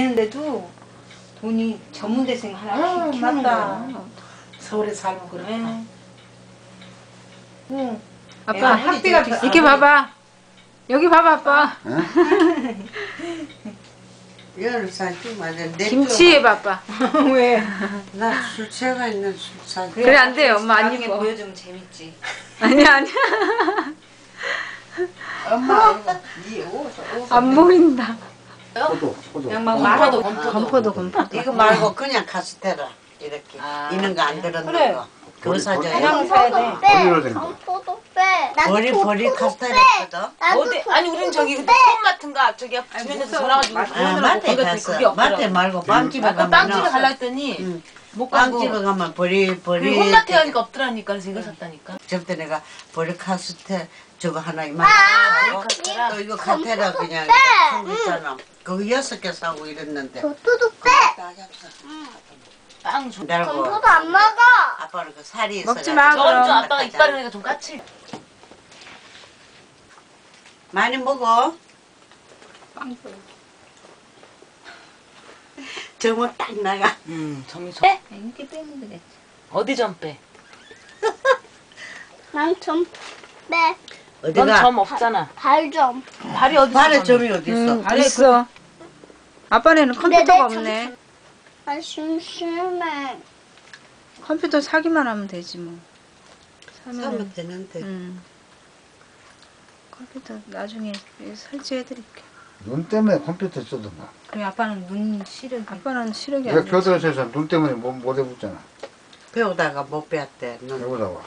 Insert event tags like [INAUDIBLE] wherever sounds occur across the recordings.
다니는데도 돈이 전문대생 하나 아, 키우는 맞다. 거야. 서울에 살고 그렇다. 네. 응. 아빠 애가 학비가 비싸. 이렇게 봐봐. 여기 봐봐 아빠. 열을 사지 말자. 김치 해봐 아빠. [LAUGHS] 왜? [LAUGHS] 나술 취해가 있는 술 사지. 그래, 안 돼요. 엄마 안 나중에 입어. 보여주면 재밌지. [LAUGHS] 아니야 아니야. 엄마 이거 네옷 옷. 안 보인다. 포도, 포도. 그냥 막 건포도, 말아도 건포도. 건포도 건포도. 이거 말고 그냥 카스테라 이렇게 아. 이런 거 안 들었는 그래. 거. 그거 사줘요. 그냥 사야 돼. 버리로 된 거. 건포도 빼. 버리 버리 카스테라거든. 나도 어디 아니 우리는 저기 그 빼. 콩 같은 거 저기 주변에서. 전화가지고 아, 마트에 갔어. 마트에 말고 빵집에 아까 빵집에 가면 갈라 했더니 응. 못 가고 빵집에 가면 버리 버리 그 홈마트 하니까 없더라니까 그래서 이거 샀다니까. 저때 내가 버리 카스테 저거 하나 이만 사고 또 이거 카테라 그냥 통 있잖아. 그거 여섯 개 사고 이랬는데. 도토도 빼. 다 잡숴. 빵 줘. 달고 건포도 안 먹어. 아빠는 그 살이 있어. 먹지 마, 좀 그럼. 아빠가 이빨을 하니까 좀 까칠. 많이 먹어. [LAUGHS] 저거 딱 나가. 음 점이 네? 이렇게 빼면 되겠지. 어디 점 빼? 난좀 빼. 넌 어디가? 점 없잖아. 발 좀. 발이 어디 발에 점이 어디 있어? 응, 있어. 아빠네는 컴퓨터가 내 없네. 아 심심해. 컴퓨터 사기만 하면 되지 뭐. 사면. 사면 되는데. 응. 컴퓨터 나중에 설치해드릴게. 눈 때문에 컴퓨터 뭐. 그래 아빠는 눈 시력이. 아빠는 시력이 내가 안 돼. 교도소에서 눈 때문에 못, 못 해봤잖아. 배우다가 못 배웠대. 눈. 해보다가.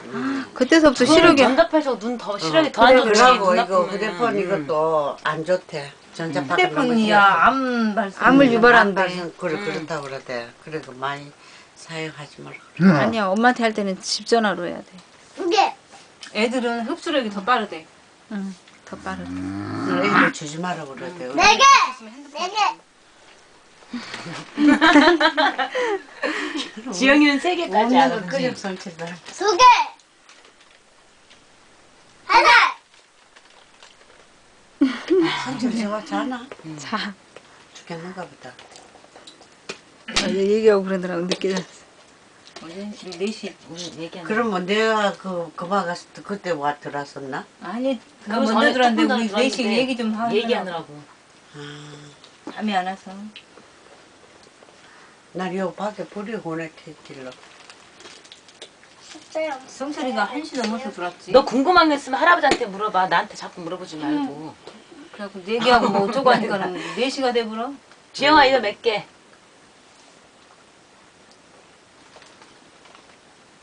그때서부터 시력이 시력이 전자파에서 눈 더 시력이 어, 더안 좋지. 그러고 눈 이거 아프면. 휴대폰 이것도 안 좋대. 전자파가 휴대폰이야 암 발생. 암을 유발한대. 그래 음. 그렇다고 그러대. 그래도 많이 사용하지 말라. 응. 아니야 엄마한테 할 때는 집 전화로 해야 돼. 두 개. 애들은 흡수력이 더 빠르대. 응. 더 빠르게. 애들 주지 마라 그러대. 네 개. 네 개. [LAUGHS] 지영이는 세 개까지 알았지. 끄적 설치다. 두 개. 하나. 성질 좋아 자나? 자. 죽겠는가 보다. 어제 얘기하고 그러더라고 늦게 잤어. 어제 4시. 우리 얘기하는. 그러면 내가 그 그마 갔을 때 그때 와 들어왔었나? 아니 그거 먼저 조금 우리 전에 4시 들었는데 얘기 좀 하고. 얘기하느라고. 잠이 안 와서. 날요 밖에 불이 오네 길로. 없어요. 성철이가 1시 넘어서 들었지. 너 궁금한 게 있으면 할아버지한테 물어봐. 나한테 자꾸 물어보지 말고. 그래갖고 얘기하고 뭐 어쩌고 하니까는 4시가 돼버려. 지영아 이거 몇 개?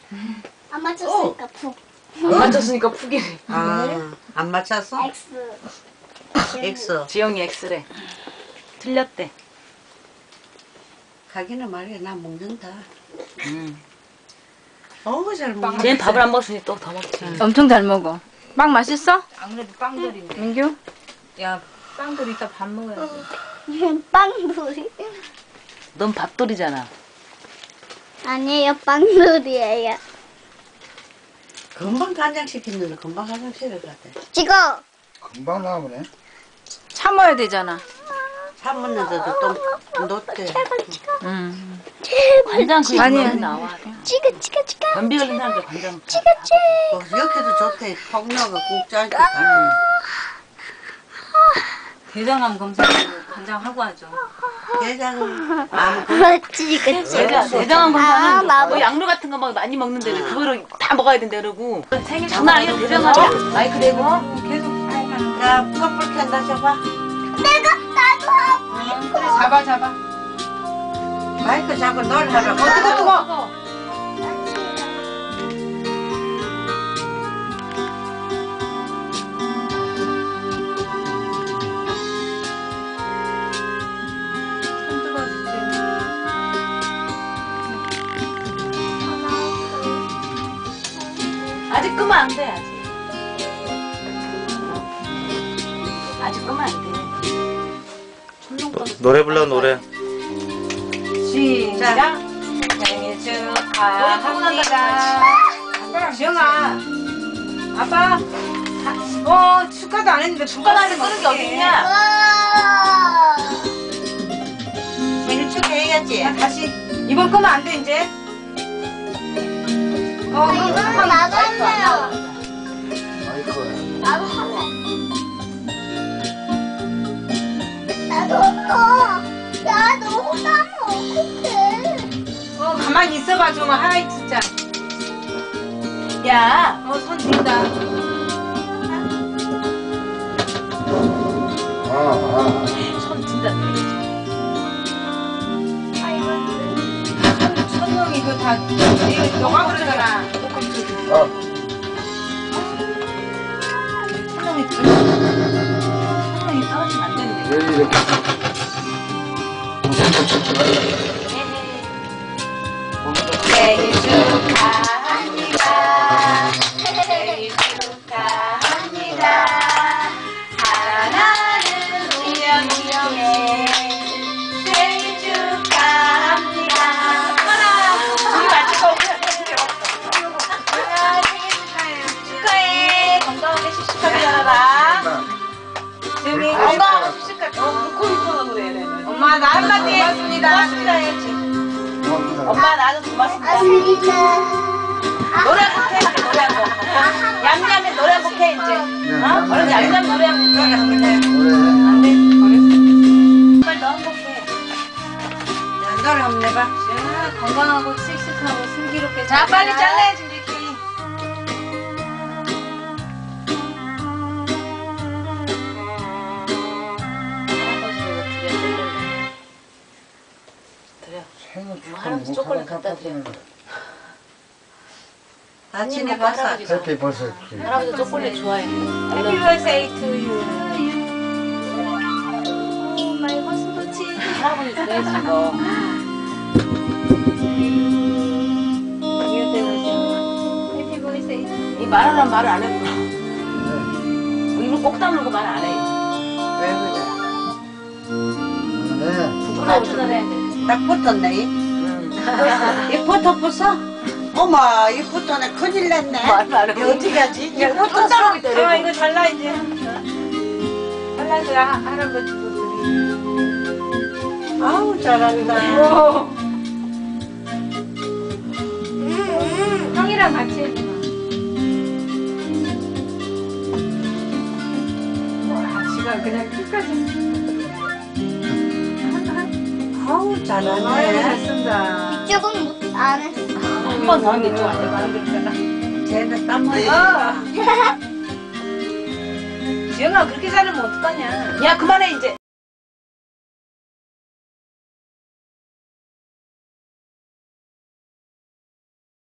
[LAUGHS] 안 맞췄으니까 푹. 안 맞췄으니까 푸기래. 아, 안 맞췄어? X. X. 지영이 X래. 틀렸대. 가기는 말이야, 나 먹는다. 음. 어우, 잘 먹는다. 쟤는 밥을 안 먹었으니 또 더 먹지. 엄청 잘 먹어. 빵 맛있어? 안 그래도 빵돌인데. 민규? 야 빵돌 이따 밥 먹어야지. [LAUGHS] 빵돌이. 넌 밥돌이잖아. 아니에요, 빵돌이에요. 금방 간장시키는데 금방 간장실에 가대. 찍어. 금방 나오네. 참아야 되잖아. 사먹는데도 또 놓대. 응. 관장 그 아니야. 양념이 나와. 찍어, 찍어, 찍어. 변비 걸린 사람들 관장. 어, 이렇게도 좋대. 퍽 넣어가 국자한테 가는. 대장암 검사도 간장하고 하죠. 대장, 아무 그렇지, 그렇지. 대장, 대장암 아, 검사는 나도. 뭐 약류 같은 거 막 많이 먹는데 왜 그거를 다 먹어야 된다 그러고. 장난 아니야 대장암이야. 마이크 대고. 계속 야, 커플 캔다 줘봐. 내가, 그래 잡아 잡아. 마이크 잡고 널 하라. 뜨거 어떡해, 뜨거. 죽지. 아직 끄면 안 돼, 아직. 아직 끄면 안 돼. 노래 불러 노래 시작. 생일 축하합니다. 지영아, 아빠. 어 축하도 안 했는데 해, 끄는 게 어딨냐? 와. 이렇게 해야지. 다시 이번 거면 안 돼 이제. 어, 이거는 나도 할래요. 나도 할래. 나도 어, 나도 호담 어떡해. 어, 가만히 있어봐 좀. 하이 진짜. 야, 어, 손 든다. 아, 아. 손 든다. 이거 다 이거 너가 그러잖아. 아, 천명이 천명이 떨어지면 안되 나 한마디 해. 고맙습니다. 고맙습니다 해야지. 고맙습니다. 엄마 나도 고맙습니다. 아, 노래 한곡 해, 이제 노래 한 곡. 얌얌이 노래 한 곡 해, 이제. 어? 얼른 얌얌 노래 한 곡 해. 그래. 안 돼, 버렸어. 빨리 너한 곡 해. 노래 한번. 자, 건강하고 씩씩하고 슬기롭게 자, 잘 빨리. 잘라야지, 이제 생일 축하 할아버지 초콜릿 갖다 드려. 다 지내봤어. 이렇게 벌써. 할아버지 초콜릿 좋아해. Happy birthday to you. 할아버지 좋아해 이거. 이 말하란 말을 안 했구나. 입을 꼭 다물고 말 안 해. 왜 그래? 네. 전화해야 돼. 딱 붙었네. 이. 이 붙어 붙어? 어머, 이 붙어네. 큰일 났네. 이거 어떻게 하지? 이 야, 꼭 붙었어. 따르고 있다. 어, 이거 잘라, 이제. 잘라서 하- 할아버지 드리. 아우, 잘한다. 형이랑 같이 해. 지가 그냥 끝까지. 아우, 잘하네. 쓴다. 이쪽은 못, 안 했어. 한번 더 하는 게좀 안 되고 하는 거니까. 쟤는 땀 흘리 어. [LAUGHS] 지영아 그렇게 자르면 어떡하냐. 야 그만해 이제.